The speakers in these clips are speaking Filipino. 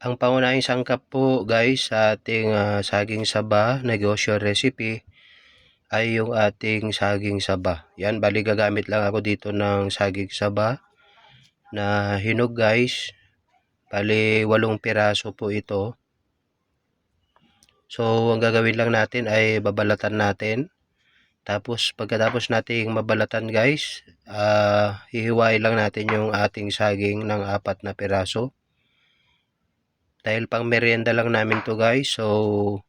Ang pangunahing sangkap po guys sa ating ah, saging saba negosyo recipe ay yung ating saging saba. Yan, bali gagamit lang ako dito ng saging saba na hinog guys. Bali walong piraso po ito. So, ang gagawin lang natin ay babalatan natin. Tapos, pagkatapos nating mabalatan guys, ah hihiwain lang natin yung ating saging ng apat na piraso. Dahil pang merienda lang namin to guys, so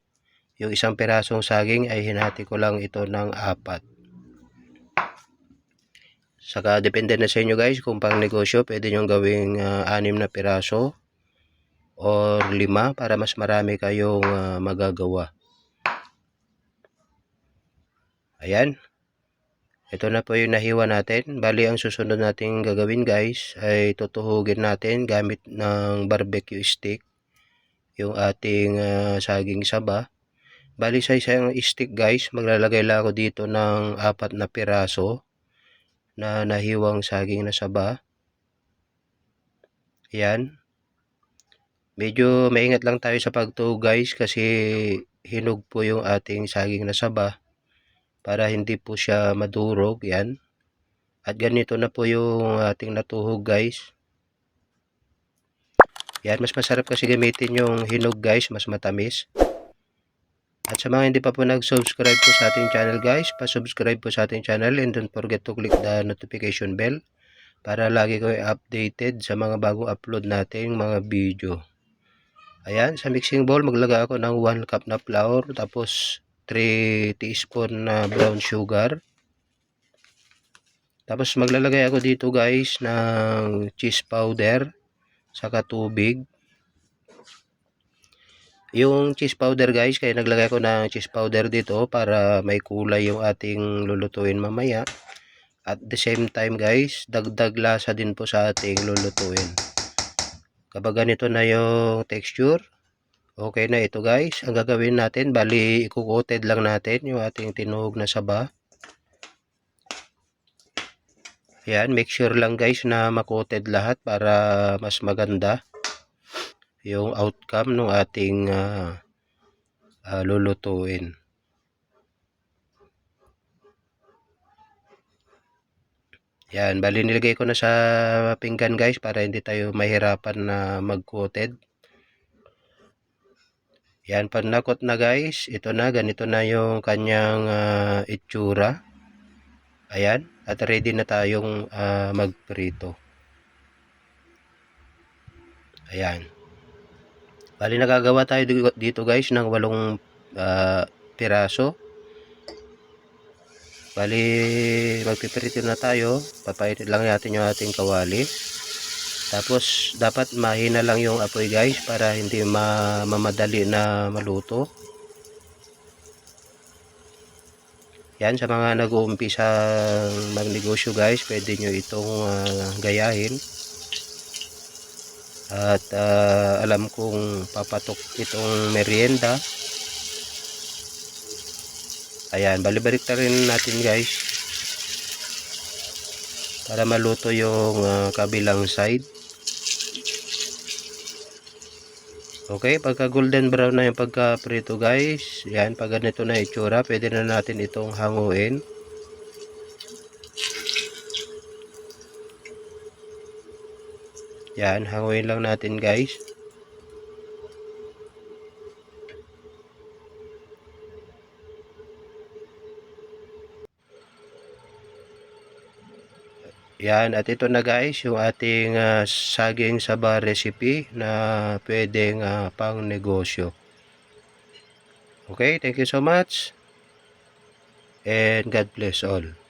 yung isang pirasong saging ay hinati ko lang ito ng apat. Saka depende na sa inyo guys kung pang negosyo, pwede nyo gawing ah, anim na piraso or lima para mas marami kayong ah, magagawa. Ayan. Ito na po yung nahiwa natin. Bali, ang susunod nating gagawin guys ay tutuhugin natin gamit ng barbecue stick yung ating ah, saging saba. Bali sa isang stick guys, maglalagay lang ako dito ng apat na piraso na nahiwang saging na saba. Yan. Medyo maingat lang tayo sa pagtuhog guys kasi hinog po yung ating saging na saba para hindi po siya madurog. Yan. At ganito na po yung ating natuhog guys. Yan, mas masarap kasi gamitin yung hinog guys, mas matamis. At sa mga hindi pa po nag-subscribe po sa ating channel guys, pa-subscribe po sa ating channel and don't forget to click the notification bell para lagi kayo updated sa mga bagong upload nating mga video. Ayan, sa mixing bowl maglagay ako ng 1 cup na flour tapos 3 teaspoon na brown sugar. Tapos maglalagay ako dito guys ng cheese powder saka tubig. Yung cheese powder guys, kaya naglagay ko ng cheese powder dito para may kulay yung ating lulutuin mamaya. At the same time guys, dagdag lasa din po sa ating lulutuin. Kapag ganito na yung texture, okay na ito guys. Ang gagawin natin, bali ikukoted lang natin yung ating tinuhog na saba. Yan, make sure lang guys na makoted lahat para mas maganda yung outcome ng ating uh, uh, lulutuin. Yan, bali nilagay ko na sa pinggan guys para hindi tayo mahirapan na mag-coated. Yan, pag nakot na guys, ito na, ganito na yung kanyang uh, itsura. Ayan, at ready na tayong uh, magprito. Ayan. Bali nagagawa tayo dito guys ng walong uh, piraso. Bali magpipirito na tayo. Papainit lang natin yung ating kawali. Tapos dapat mahina lang yung apoy guys para hindi ma mamadali na maluto. Yan sa mga nag-uumpisa magnegosyo guys, pwede nyo itong uh, gayahin. At uh, alam kong papatok itong merienda. Ayan balibalik na rin natin guys para maluto yung uh, kabilang side okay pagka golden brown na yung pagka prito guys yan pag ganito na itsura pwede na natin itong hanguin Yan, hanguin lang natin guys. Yan, at ito na guys, yung ating uh, saging saba recipe na pwedeng uh, pang negosyo. Okay, thank you so much. And God bless all.